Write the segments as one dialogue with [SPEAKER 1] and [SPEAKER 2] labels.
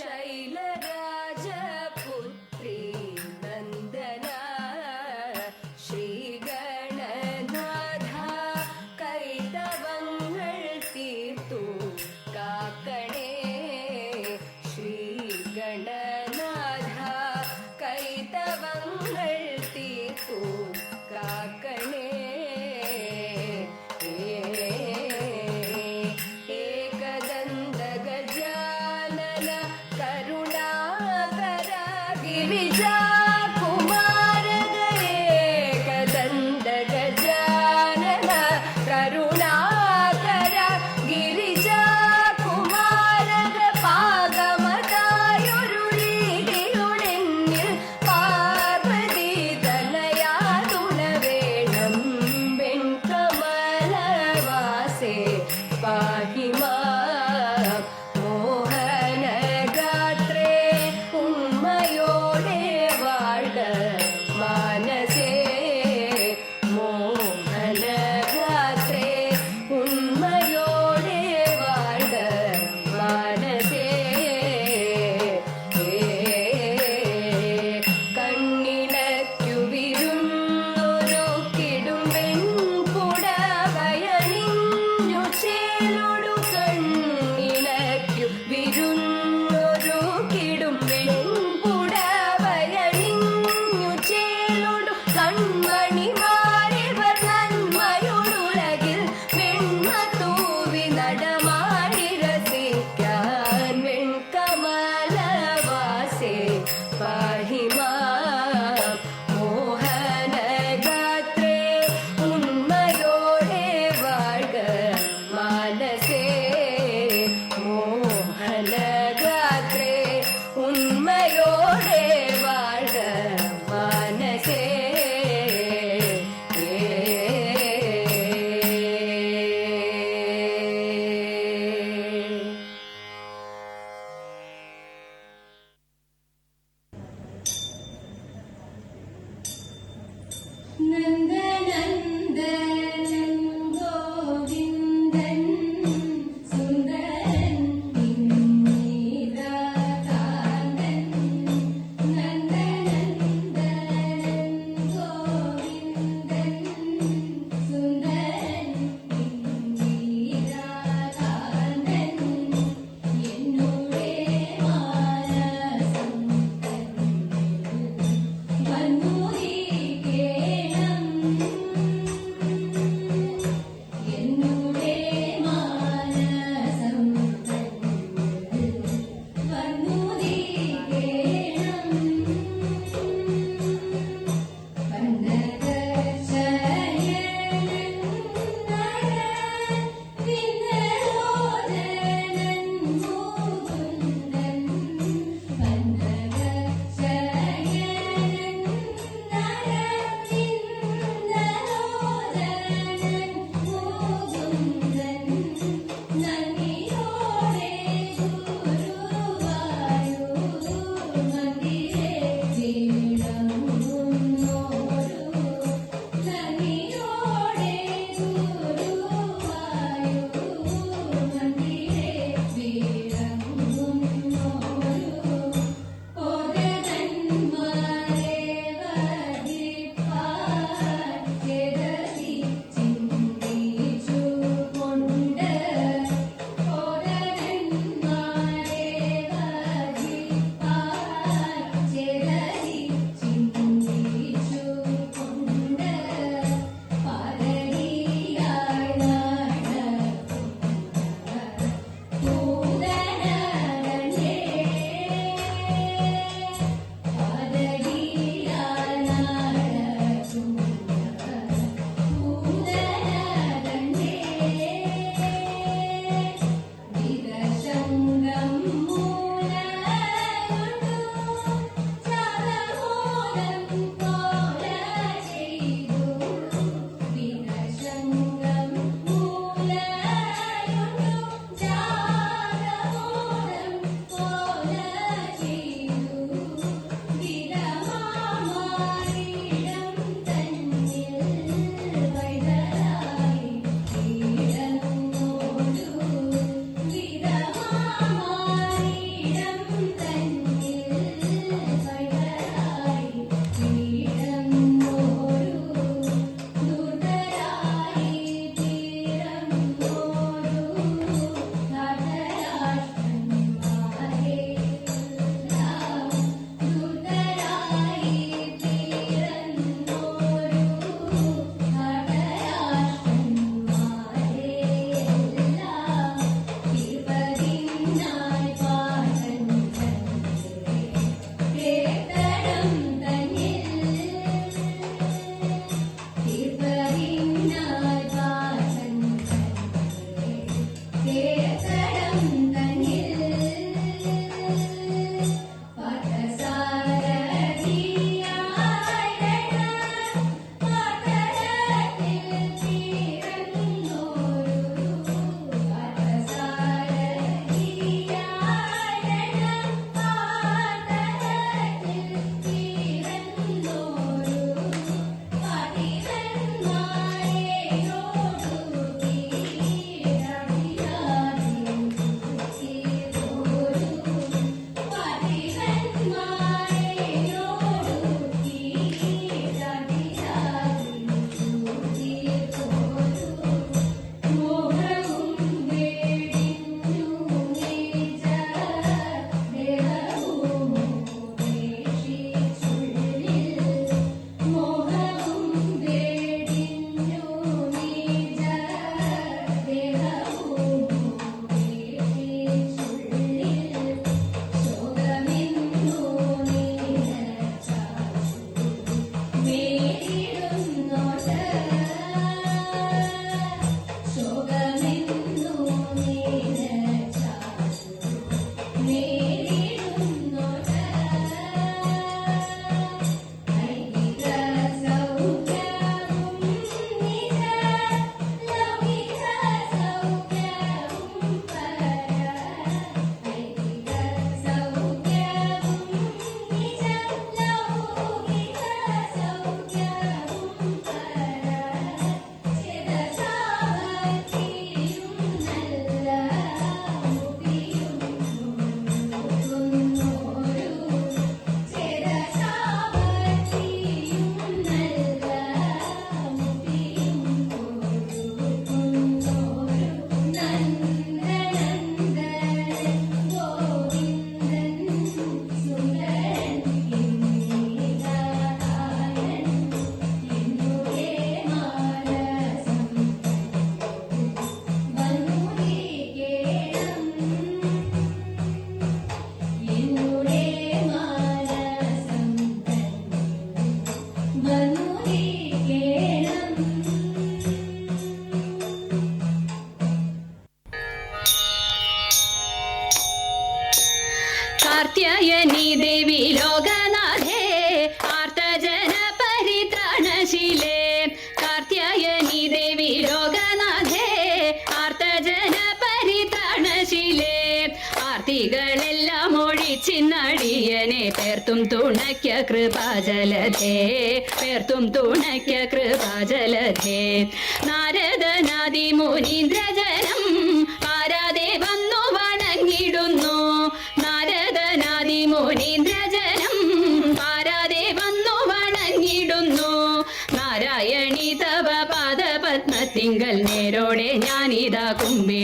[SPEAKER 1] Shayla.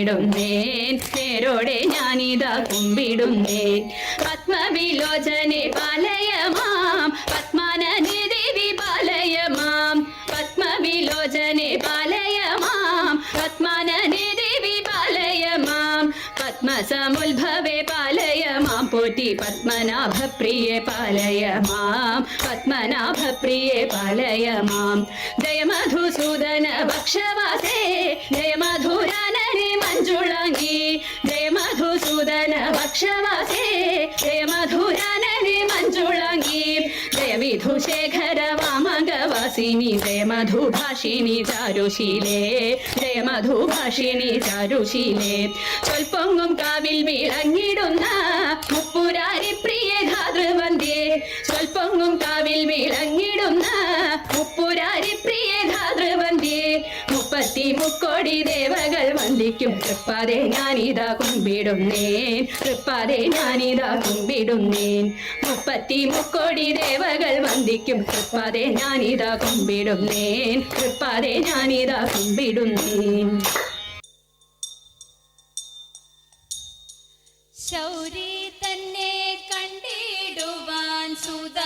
[SPEAKER 1] കുമ്പിടുന്നേൻ നേരോടെ ഞാനിതാ കുമ്പിടുന്നേൻ പത്മവിലോചനെ പാലയമാം. പത്മാനനെ ദേവി പാലയമാം പത്മവിലോചനെ പാലയമാം. പത്മാനനെ ദേവി പാലയമാം പത്മസമുൽഭവേ പാലയമാം പോറ്റി പത്മനാഭപ്രിയെ പാലയമാം പത്മനാഭപ്രിയെ പാലയമാം ജയ മധുസൂദന ഭക്ഷവാസേ. ജയ മധുരാനനെ മഞ്ജുളങ്ങി ജയ മധുസൂദന ഭക്ഷവാസേ. ജയ മധുരാനനെ മഞ്ജുളങ്ങി ജയ വിധുശേഖര വാമകവാസിനി. ജയ മധുഭാഷിണി ചാരുശീലേ. ജയ മധുഭാഷിണി ചാരുശീലേ. സ്വൽപ്പൊങ്ങും കാവിൽ വിളങ്ങിടുന്ന മുപ്പുരാരി പ്രിയ ധാതൃവന്ധ്യേ സ്വൽപ്പൊങ്ങും കാവിൽ വിളങ്ങിടുന്ന മുപ്പുരാരി പ്രിയ ധാതൃവന്ധ്യേ മുപ്പത്തി മുക്കോടി ദേവകൾ വന്ദിക്കും. തൃപ്പാതെ ഞാനിതാ കുമ്പിടുന്നേൻ. തൃപ്പാതെ ഞാനിതാ കുമ്പിടുന്നേൻ. മുപ്പത്തി മുക്കോടി ദേവകൾ വന്ദിക്കും. തൃപ്പാതെ ഞാനിതാ കുമ്പിടുന്നേൻ. തൃപ്പാതെ ഞാനിതാ കുമ്പിടുന്നേൻ.
[SPEAKER 2] ശൗരി തന്നെ
[SPEAKER 3] tudo.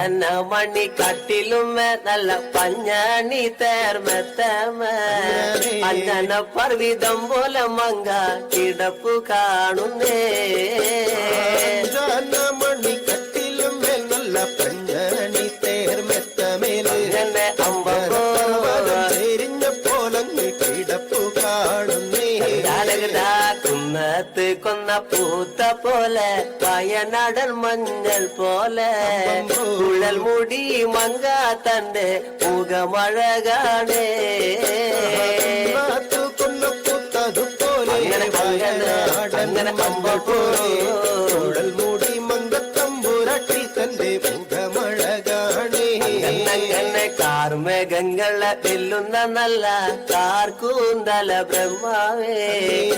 [SPEAKER 3] மணி கட்டிலும் நல்ல பஞ்சாணி தேர்
[SPEAKER 4] மெத்தம அஞ்சன
[SPEAKER 3] பர்விதம் போல மங்கா கிடப்பு
[SPEAKER 4] காணுனே കുന്നത്ത് കൊന്ന പൂത്ത പോലെ വയനാടൻ മഞ്ഞൾ പോലെ കുഴൽ മുടി മങ്ക തന്റെ മുഖമഴ കാണേ
[SPEAKER 3] നാത്തു കൊന്ന പൂത്തതുപോലെ
[SPEAKER 4] അങ്ങനെ അങ്ങനെ അങ്ങനെ അമ്പോ
[SPEAKER 3] ഉടൽ മൂടി മങ്കത്തമ്പുരട്ടി തന്റെ
[SPEAKER 4] കാർമേഘങ്ങളെ വെല്ലുന്ന നല്ല കാർക്കൂന്തല ബ്രഹ്മാവേ.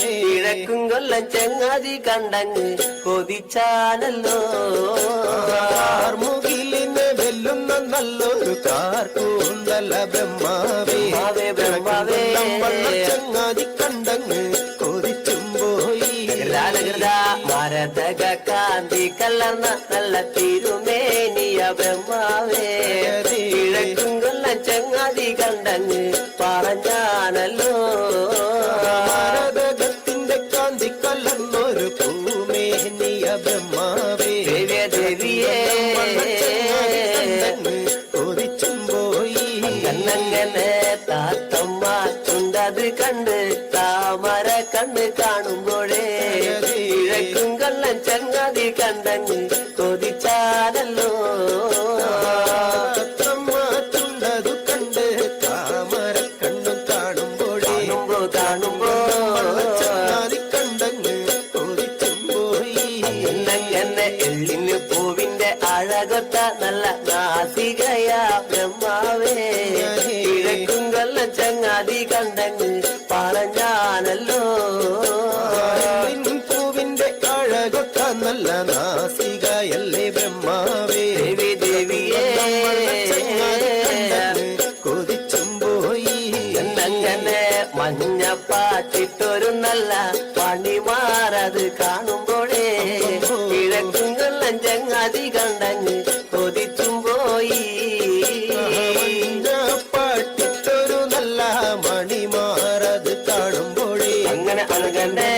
[SPEAKER 4] കിഴക്കും കൊല്ലം ചങ്ങാതി കണ്ടങ്ങ് കൊതിച്ചാണല്ലോ
[SPEAKER 3] കാർമുകിലിനെ വെല്ലുന്ന നല്ലൊരു കാർക്കൂന്തല ബ്രഹ്മാവേ.
[SPEAKER 4] ബ്രഹ്മാവേ.
[SPEAKER 3] ചങ്ങാതി കണ്ടങ്ങ്
[SPEAKER 4] ലാലകൃത മരതക കാന്തി കലർന്ന നല്ല തിരുമേനിയ ബ്രഹ്മാവേ. കിഴക്കും കൊല്ലം ചെങ്ങാതി കണ്ടങ്ങ് പറഞ്ഞാണല്ലോ.
[SPEAKER 3] ഭാരതത്തിന്റെ കാന്തി കലർന്നൊരു പൂമേനിയ ബ്രഹ്മാവേ.
[SPEAKER 4] ദേവിയേ,
[SPEAKER 3] പോയി.
[SPEAKER 4] കണ്ണങ്ങനെ താത്തമ്മ ചുണ്ടത് കണ്ട് താമര കണ്ണ് കാണുമ്പോഴേ ചങ്ങാതി കണ്ടങ്ങ് കൊതിച്ചാലല്ലോ
[SPEAKER 3] ചുണ്ടതു കണ്ട് താമര കണ്ണും കാണുമ്പോഴേ
[SPEAKER 4] കാണുമ്പോ
[SPEAKER 3] കണ്ടങ്ങ് കൊതിച്ചും പോയി
[SPEAKER 4] എന്നങ്ങനെ എള്ളിന് പൂവിന്റെ അഴകൊത്ത നല്ല നാസികയാ ബ്രഹ്മാവേ. കിഴക്കും കൊല്ലം ചങ്ങാതി കണ്ടങ്ങ് ചങ്ങാതി കണ്ടങ്ങ് കൊതിച്ചും പോയി.
[SPEAKER 3] പാട്ടിട്ടൊരു നല്ല മണിമാറത് കാണുമ്പോഴേ
[SPEAKER 4] അങ്ങനെ അണകണ്ടേ.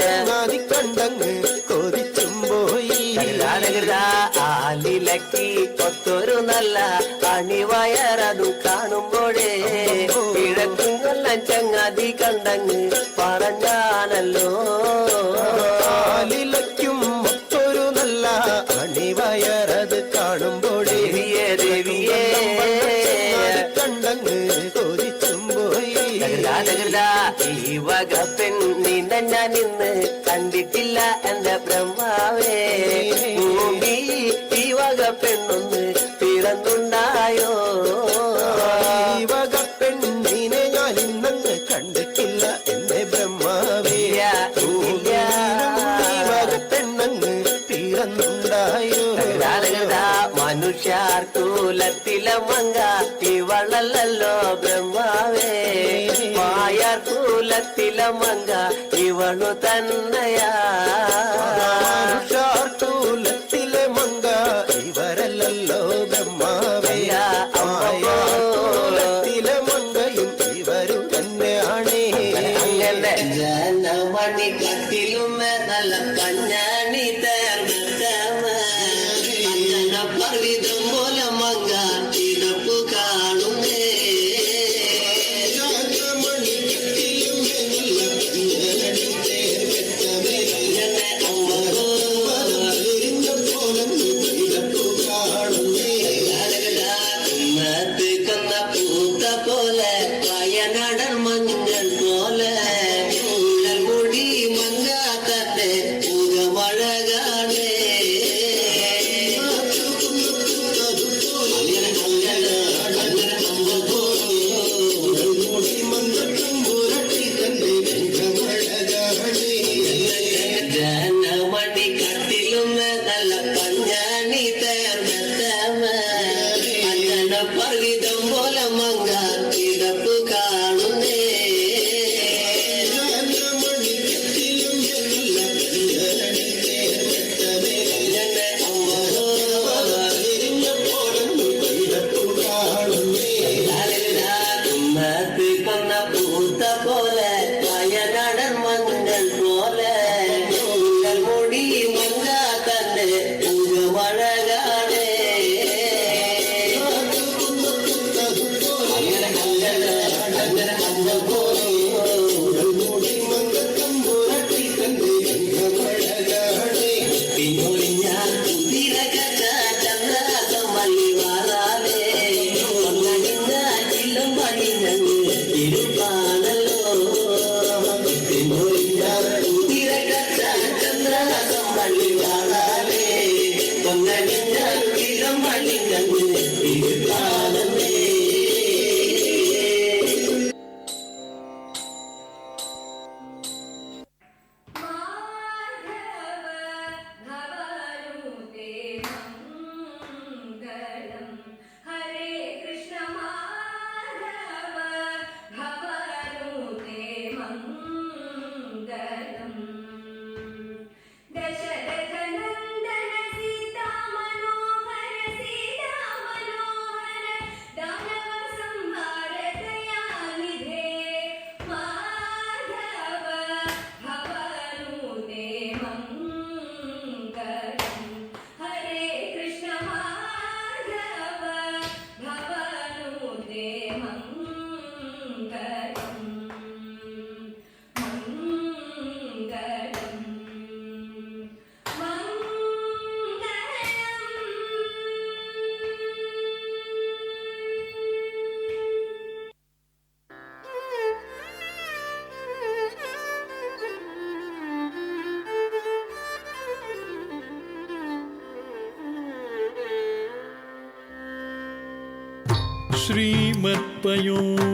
[SPEAKER 3] ചങ്ങാതി കണ്ടങ്ങ് കൊതിച്ചും പോയി.
[SPEAKER 4] ആലിലക്കി കൊത്തൊരു നല്ല അണിവയറതു കാണുമ്പോഴേ കിഴക്കും കൊല്ലം ചങ്ങാതി കണ്ടങ്ങ് പറഞ്ഞാണല്ലോ ഞാൻ ഇന്ന് കണ്ടിട്ടില്ല എന്റെ ബ്രഹ്മാവേ. ഈ വക പെണ്ണൊന്ന് പിറന്നുണ്ടായോ?
[SPEAKER 3] ഈ വക പെണ്ണിനെ ഞാൻ ഇന്നങ്ങ് കണ്ടിട്ടില്ല എന്റെ ബ്രഹ്മാവേ. പെണ്ണങ്ങ് പിറന്നുണ്ടായോ?
[SPEAKER 4] മനുഷ്യാർ കൂലത്തിലെ മങ്ക ഇവളല്ലോ ബ്രഹ്മാവേ.
[SPEAKER 2] మార్కుల తిలమంగా ఇవను తన్నయ్య షార్టుల తిలమంగా You.
[SPEAKER 5] ngayon.